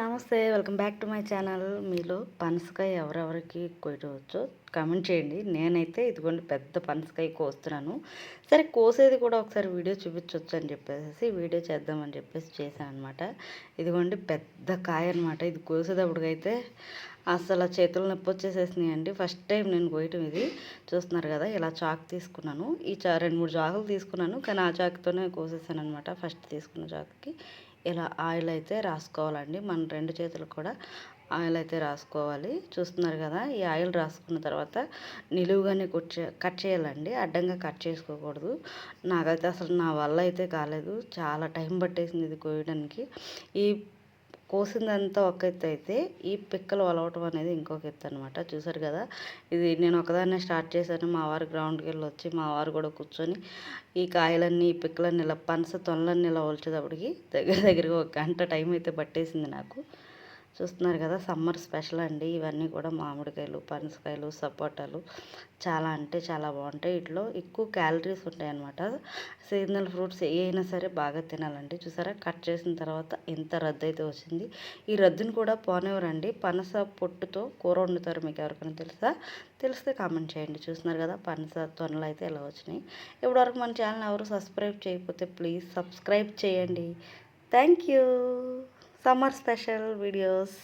నమస్తే welcome back to my channel. మీలో పనసకాయ ఎవరెవరికి కొయ్యవచ్చో కామెంట్ చేయండి. నేనైతే ఇదిగోండి పెద్ద పనసకాయ కోస్తున్నాను. సరే కోసేది కూడా ఒకసారి వీడియో చూపించవచ్చు అని చెప్పేసి వీడియో చేద్దామని చెప్పేసి చేశాను అనమాట ఇదిగోండి పెద్ద కాయ అనమాట ఇది కోసేటప్పటికైతే అసలు చేతులు నొప్పి వచ్చేసేసినాయండి ఫస్ట్ టైం నేను కోయటం ఇది. చూస్తున్నారు కదా ఇలా చాకు తీసుకున్నాను. ఈ చా రెండు మూడు చాకులు తీసుకున్నాను. కానీ ఆ చాకుతోనే కోసేసాను అనమాట ఫస్ట్ తీసుకున్న చాకుకి. ఇలా ఆయిల్ అయితే రాసుకోవాలండి. మన రెండు చేతులకు కూడా ఆయిల్ అయితే రాసుకోవాలి. చూస్తున్నారు కదా ఈ ఆయిల్ రాసుకున్న తర్వాత నిలువుగానే కట్ కట్ చేయాలండి. అడ్డంగా కట్ చేసుకోకూడదు. నాకైతే అసలు నా వల్ల అయితే కాలేదు. చాలా టైం పట్టేసింది ఇది కోయడానికి. ఈ కోసిందంతా ఒక ఎత్తు అయితే ఈ పిక్కలు వలవటం అనేది ఇంకొక ఎత్తు అనమాట చూసారు కదా? ఇది నేను ఒకదాన్నే స్టార్ట్ చేశాను. మా వారు గ్రౌండ్కి వెళ్ళి వచ్చి మా వారు కూడా కూర్చొని ఈ కాయలన్నీ ఈ పిక్కలన్నీ ఇలా పనస తొనలన్నీ ఇలా ఒలిచేటప్పటికి దగ్గర దగ్గరగా ఒక గంట టైం అయితే పట్టేసింది నాకు. చూస్తున్నారు కదా సమ్మర్ స్పెషల్ అండి. ఇవన్నీ కూడా మామిడికాయలు పనసకాయలు సపోటాలు చాలా అంటే చాలా బాగుంటాయి. వీటిలో ఎక్కువ క్యాలరీస్ ఉంటాయి అన్నమాట సీజనల్ ఫ్రూట్స్ ఏ అయినా సరే బాగా తినాలండి. చూసారా? కట్ చేసిన తర్వాత ఎంత రద్దు అయితే వచ్చింది. ఈ రద్దును కూడా పోనివ్వరండి. పనస పొట్టుతో కూర వండుతారు మీకు ఎవరికైనా తెలుసా? తెలిస్తే కామెంట్ చేయండి. చూస్తున్నారు కదా పనస తొనలు అయితే ఎలా వచ్చినాయి. ఇప్పటివరకు మన ఛానల్ ఎవరు సబ్స్క్రైబ్ చేయకపోతే ప్లీజ్ సబ్స్క్రైబ్ చేయండి. Thank you. Summer special videos